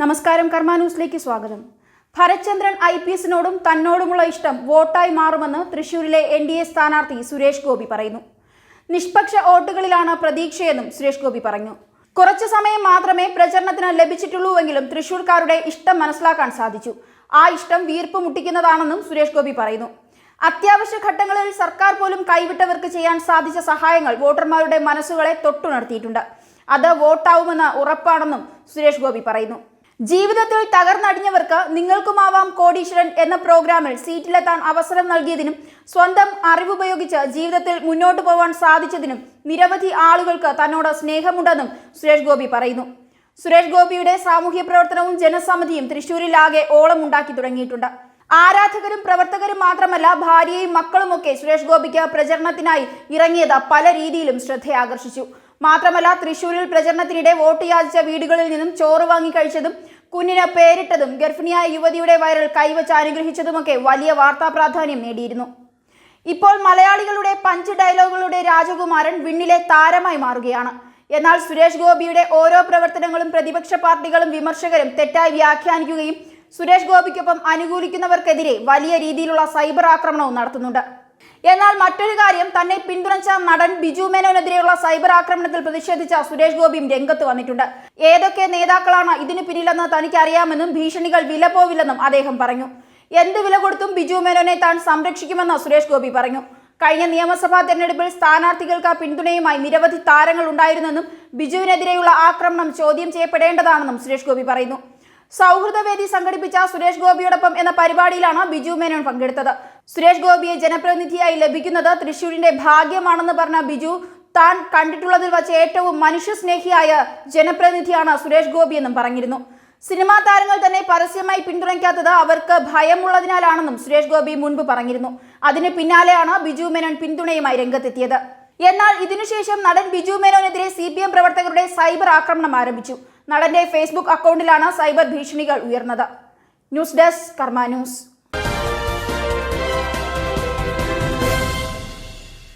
നമസ്കാരം കർമ്മ ന്യൂസിലേക്ക് സ്വാഗതം. ഭരചന്ദ്രൻ ഐ പി എസിനോടും തന്നോടുമുള്ള ഇഷ്ടം വോട്ടായി മാറുമെന്ന് തൃശൂരിലെ എൻ ഡി എ സ്ഥാനാർത്ഥി സുരേഷ് ഗോപി പറയുന്നു. നിഷ്പക്ഷ വോട്ടുകളിലാണ് പ്രതീക്ഷയെന്നും സുരേഷ് ഗോപി പറഞ്ഞു. കുറച്ചു സമയം മാത്രമേ പ്രചരണത്തിന് ലഭിച്ചിട്ടുള്ളൂവെങ്കിലും തൃശൂർക്കാരുടെ ഇഷ്ടം മനസ്സിലാക്കാൻ സാധിച്ചു. ആ ഇഷ്ടം വീർപ്പ് മുട്ടിക്കുന്നതാണെന്നും സുരേഷ് ഗോപി പറയുന്നു. അത്യാവശ്യ ഘട്ടങ്ങളിൽ സർക്കാർ പോലും കൈവിട്ടവർക്ക് ചെയ്യാൻ സാധിച്ച സഹായങ്ങൾ വോട്ടർമാരുടെ മനസ്സുകളെ തൊട്ടുണർത്തിയിട്ടുണ്ട്. അത് വോട്ടാവുമെന്ന് ഉറപ്പാണെന്നും സുരേഷ് ഗോപി പറയുന്നു. ജീവിതത്തിൽ തകർന്നടിഞ്ഞവർക്ക് നിങ്ങൾക്കുമാവാം കോടീശ്വരൻ എന്ന പ്രോഗ്രാമിൽ സീറ്റിലെത്താൻ അവസരം നൽകിയതിനും സ്വന്തം അറിവുപയോഗിച്ച് ജീവിതത്തിൽ മുന്നോട്ടു പോകാൻ സാധിച്ചതിനും നിരവധി ആളുകൾക്ക് തന്നോട് സ്നേഹമുണ്ടെന്നും സുരേഷ് ഗോപി പറയുന്നു. സുരേഷ് ഗോപിയുടെ സാമൂഹ്യ പ്രവർത്തനവും ജനസമിതിയും തൃശൂരിലാകെ ഓളമുണ്ടാക്കി തുടങ്ങിയിട്ടുണ്ട്. ആരാധകരും പ്രവർത്തകരും മാത്രമല്ല ഭാര്യയും മക്കളുമൊക്കെ സുരേഷ് ഗോപിക്ക് പ്രചരണത്തിനായി ഇറങ്ങിയത് പല രീതിയിലും ശ്രദ്ധയാകർഷിച്ചു. മാത്രമല്ല തൃശൂരിൽ പ്രചരണത്തിനിടെ വോട്ട് യാചിച്ച വീടുകളിൽ നിന്നും ചോറ് വാങ്ങി കഴിച്ചതും കുഞ്ഞിന് പേരിട്ടതും ഗർഭിണിയായ യുവതിയുടെ വയറിൽ കൈവച്ച് അനുഗ്രഹിച്ചതുമൊക്കെ വലിയ വാർത്താ പ്രാധാന്യം നേടിയിരുന്നു. ഇപ്പോൾ മലയാളികളുടെ പഞ്ച് ഡയലോഗുകളുടെ രാജകുമാരൻ വിണ്ണിലെ താരമായി മാറുകയാണ്. എന്നാൽ സുരേഷ് ഗോപിയുടെ ഓരോ പ്രവർത്തനങ്ങളും പ്രതിപക്ഷ പാർട്ടികളും വിമർശകരും തെറ്റായി വ്യാഖ്യാനിക്കുകയും സുരേഷ് ഗോപിക്കൊപ്പം അനുകൂലിക്കുന്നവർക്കെതിരെ വലിയ രീതിയിലുള്ള സൈബർ ആക്രമണവും നടത്തുന്നുണ്ട്. എന്നാൽ മറ്റൊരു കാര്യം തന്നെ പിന്തുണച്ച നടൻ ബിജു മേനോനെതിരെയുള്ള സൈബർ ആക്രമണത്തിൽ പ്രതിഷേധിച്ച സുരേഷ് ഗോപിയും രംഗത്ത് വന്നിട്ടുണ്ട്. ഏതൊക്കെ നേതാക്കളാണ് ഇതിനു പിന്നിലെന്ന് തനിക്ക് അറിയാമെന്നും ഭീഷണികൾ വില പോവില്ലെന്നും അദ്ദേഹം പറഞ്ഞു. എന്ത് വില കൊടുത്തും ബിജു മേനോനെ താൻ സംരക്ഷിക്കുമെന്ന് സുരേഷ് ഗോപി പറഞ്ഞു. കഴിഞ്ഞ നിയമസഭാ തെരഞ്ഞെടുപ്പിൽ സ്ഥാനാർത്ഥികൾക്ക് പിന്തുണയുമായി നിരവധി താരങ്ങൾ ഉണ്ടായിരുന്നെന്നും ബിജുവിനെതിരെയുള്ള ആക്രമണം ചോദ്യം ചെയ്യപ്പെടേണ്ടതാണെന്നും സുരേഷ് ഗോപി പറയുന്നു. സൗഹൃദവേദി സംഘടിപ്പിച്ച സുരേഷ് ഗോപിയോടൊപ്പം എന്ന പരിപാടിയിലാണ് ബിജു മേനോൻ പങ്കെടുത്തത്. സുരേഷ് ഗോപിയെ ജനപ്രതിനിധിയായി ലഭിക്കുന്നത് തൃശൂരിന്റെ ഭാഗ്യമാണെന്ന് പറഞ്ഞ ബിജു താൻ കണ്ടിട്ടുള്ളതിൽ വച്ച് ഏറ്റവും മനുഷ്യസ്നേഹിയായ ജനപ്രതിനിധിയാണ് സുരേഷ് ഗോപി എന്നും പറഞ്ഞിരുന്നു. സിനിമാ താരങ്ങൾ തന്നെ പരസ്യമായി പിന്തുണയ്ക്കാത്തത് അവർക്ക് ഭയമുള്ളതിനാലാണെന്നും സുരേഷ് ഗോപി മുൻപ് പറഞ്ഞിരുന്നു. അതിന് പിന്നാലെയാണ് ബിജു മേനോൻ പിന്തുണയുമായി രംഗത്തെത്തിയത്. എന്നാൽ ഇതിനുശേഷം നടൻ ബിജു മേനോനെതിരെ സി പി എം പ്രവർത്തകരുടെ സൈബർ ആക്രമണം ആരംഭിച്ചു. നടന്റെ ഫേസ്ബുക്ക് അക്കൗണ്ടിലാണ് സൈബർ ഭീഷണികൾ ഉയർന്നത്. News desk Karma news.